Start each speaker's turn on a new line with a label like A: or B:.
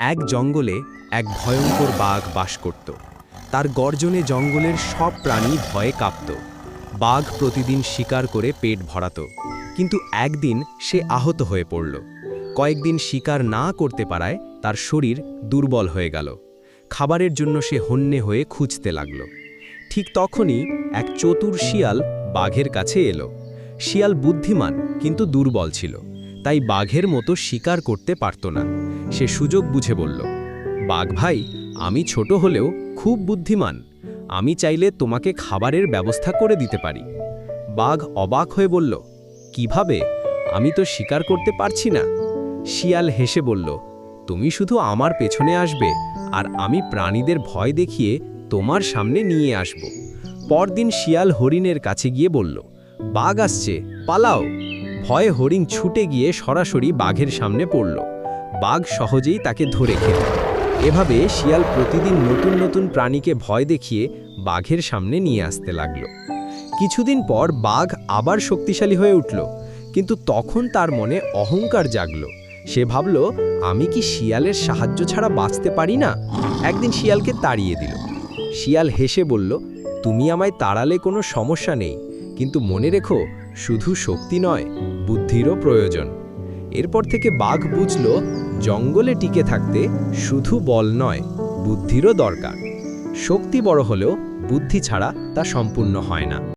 A: এক জঙ্গলে এক ভয়ঙ্কর বাঘ বাস করত। তার গর্জনে জঙ্গলের সব প্রাণী ভয়ে কাঁপত। বাঘ প্রতিদিন শিকার করে পেট ভরাত। কিন্তু একদিন সে আহত হয়ে পড়ল। কয়েকদিন শিকার না করতে পারায় তার শরীর দুর্বল হয়ে গেল। খাবারের জন্য সে হন্যে হয়ে খুঁজতে লাগল। ঠিক তখনই এক চতুর শিয়াল বাঘের কাছে এলো। শিয়াল বুদ্ধিমান, কিন্তু দুর্বল ছিল। তাই বাঘের মতো শিকার করতে পারত না। সে সুযোগ বুঝে বলল, বাঘ ভাই, আমি ছোট হলেও খুব বুদ্ধিমান। আমি চাইলে তোমাকে খাবারের ব্যবস্থা করে দিতে পারি। বাঘ অবাক হয়ে বলল, কীভাবে? আমি তো শিকার করতে পারছি না। শিয়াল হেসে বলল, তুমি শুধু আমার পেছনে আসবে, আর আমি প্রাণীদের ভয় দেখিয়ে তোমার সামনে নিয়ে আসব। পরদিন শিয়াল হরিণের কাছে গিয়ে বলল, বাঘ আসছে, পালাও। ভয়ে হরিণ ছুটে গিয়ে সরাসরি বাঘের সামনে পড়ল। বাঘ সহজেই তাকে ধরে খেল। এভাবে শিয়াল প্রতিদিন নতুন নতুন প্রাণীকে ভয় দেখিয়ে বাঘের সামনে নিয়ে আসতে লাগল। কিছুদিন পর বাঘ আবার শক্তিশালী হয়ে উঠল, কিন্তু তখন তার মনে অহংকার জাগল। সে ভাবল, আমি কি শিয়ালের সাহায্য ছাড়া বাঁচতে পারি না? একদিন শিয়ালকে তাড়িয়ে দিল। শিয়াল হেসে বলল, তুমি আমায় তাড়ালে কোনো সমস্যা নেই, কিন্তু মনে রেখো, শুধু শক্তি নয়, বুদ্ধিরও প্রয়োজন। এরপর থেকে বাঘ বুঝল জঙ্গলে টিকে থাকতে শুধু বল নয়, বুদ্ধিরও দরকার। শক্তি বড় হলেও বুদ্ধি ছাড়া তা সম্পূর্ণ হয় না।